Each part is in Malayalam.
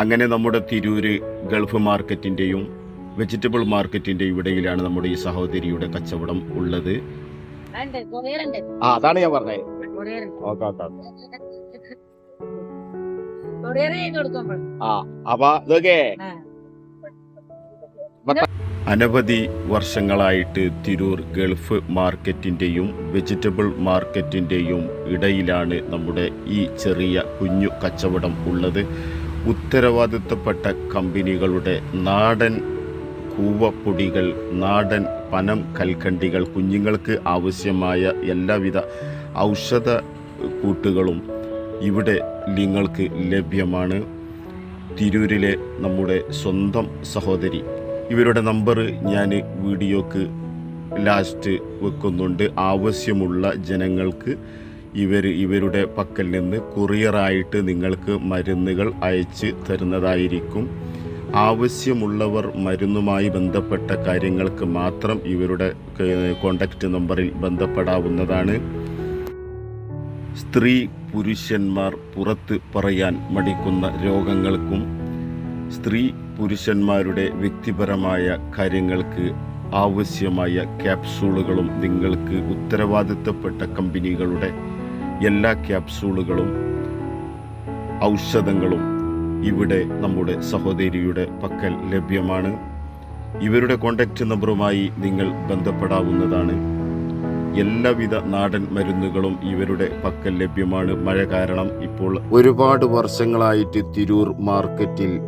അങ്ങനെ നമ്മുടെ തിരൂര് ഗൾഫ് മാർക്കറ്റിന്റെയും വെജിറ്റബിൾ മാർക്കറ്റിന്റെയും ഇടയിലാണ് നമ്മുടെ ഈ സഹോദരിയുടെ കച്ചവടം ഉള്ളത്. ആ അതാണ് ഞാൻ പറഞ്ഞത്. ആ അപ്പൊ ഇതൊക്കെ അനവധി വർഷങ്ങളായിട്ട് തിരൂർ ഗൾഫ് മാർക്കറ്റിന്റെയും വെജിറ്റബിൾ മാർക്കറ്റിന്റെയും ഇടയിലാണ് നമ്മുടെ ഈ ചെറിയ കുഞ്ഞു കച്ചവടം ഉള്ളത്. ഉത്തരവാദിത്തപ്പെട്ട കമ്പനികളുടെ നാടൻ കൂവപ്പൊടികൾ നാടൻ പനം കൽക്കണ്ടികൾ കുഞ്ഞുങ്ങൾക്ക് ആവശ്യമായ എല്ലാവിധ ഔഷധ കൂട്ടുകളും ഇവിടെ നിങ്ങൾക്ക് ലഭ്യമാണ്. തിരൂരിലെ നമ്മുടെ സ്വന്തം സഹോദരി. ഇവരുടെ നമ്പർ ഞാൻ വീഡിയോക്ക് ലാസ്റ്റ് വെക്കുന്നുണ്ട്. ആവശ്യമുള്ള ജനങ്ങൾക്ക് ഇവർ ഇവരുടെ പക്കൽ നിന്ന് കൊറിയറായിട്ട് നിങ്ങൾക്ക് മരുന്നുകൾ അയച്ച് തരുന്നതായിരിക്കും. ആവശ്യമുള്ളവർ മരുന്നുമായി ബന്ധപ്പെട്ട കാര്യങ്ങൾക്ക് മാത്രം ഇവരുടെ കോണ്ടാക്റ്റ് നമ്പറിൽ ബന്ധപ്പെടാവുന്നതാണ്. സ്ത്രീ പുരുഷന്മാർ പുറത്ത് പറയാൻ മടിക്കുന്ന രോഗങ്ങൾക്കും സ്ത്രീ പുരുഷന്മാരുടെ വ്യക്തിപരമായ കാര്യങ്ങൾക്ക് ആവശ്യമായ ക്യാപ്സൂളുകളും നിങ്ങൾക്ക് ഉത്തരവാദിത്തപ്പെട്ട കമ്പനികളുടെ എല്ലാ ക്യാപ്സൂളുകളും ഔഷധങ്ങളും ഇവിടെ നമ്മുടെ സഹോദരിയുടെ പക്കൽ ലഭ്യമാണ്. ഇവരുടെ കോണ്ടാക്റ്റ് നമ്പറുമായി നിങ്ങൾ ബന്ധപ്പെടാവുന്നതാണ്. എല്ലാവിധ നാടൻ മരുന്നുകളും ഇവരുടെ പക്കൽ ലഭ്യമാണ്. മഴ കാരണം ഇപ്പോൾ ഒരുപാട് വർഷങ്ങളായിട്ട് തിരൂർ മാർക്കറ്റിൽ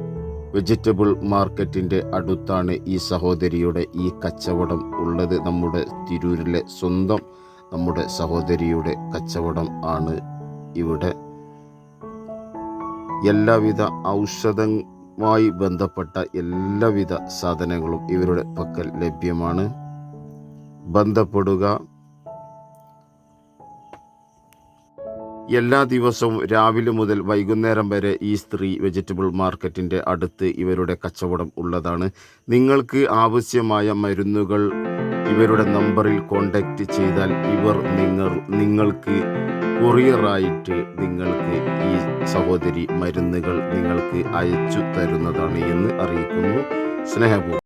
വെജിറ്റബിൾ മാർക്കറ്റിന്റെ അടുത്താണ് ഈ സഹോദരിയുടെ ഈ കച്ചവടം ഉള്ളത്. നമ്മുടെ തിരൂരിലെ സ്വന്തം നമ്മുടെ സഹോദരിയുടെ കച്ചവടം ആണ് ഇവിടെ. എല്ലാവിധ ഔഷധവുമായി ബന്ധപ്പെട്ട എല്ലാവിധ സാധനങ്ങളും ഇവരുടെ പക്കൽ ലഭ്യമാണ്. ബന്ധപ്പെടുക. എല്ലാ ദിവസവും രാവിലെ മുതൽ വൈകുന്നേരം വരെ ഈ സ്ത്രീ വെജിറ്റബിൾ മാർക്കറ്റിന്റെ അടുത്ത് ഇവരുടെ കച്ചവടം ഉള്ളതാണ്. നിങ്ങൾക്ക് ആവശ്യമായ മരുന്നുകൾ ഇവരുടെ നമ്പറിൽ കോണ്ടാക്റ്റ് ചെയ്താൽ ഇവർ നിങ്ങൾ നിങ്ങൾക്ക് കൊറിയറായിട്ട് നിങ്ങൾക്ക് ഈ സഹോദരി മരുന്നുകൾ നിങ്ങൾക്ക് അയച്ചു തരുന്നതാണ് എന്ന് അറിയിക്കുന്നു. സ്നേഹപൂർവം.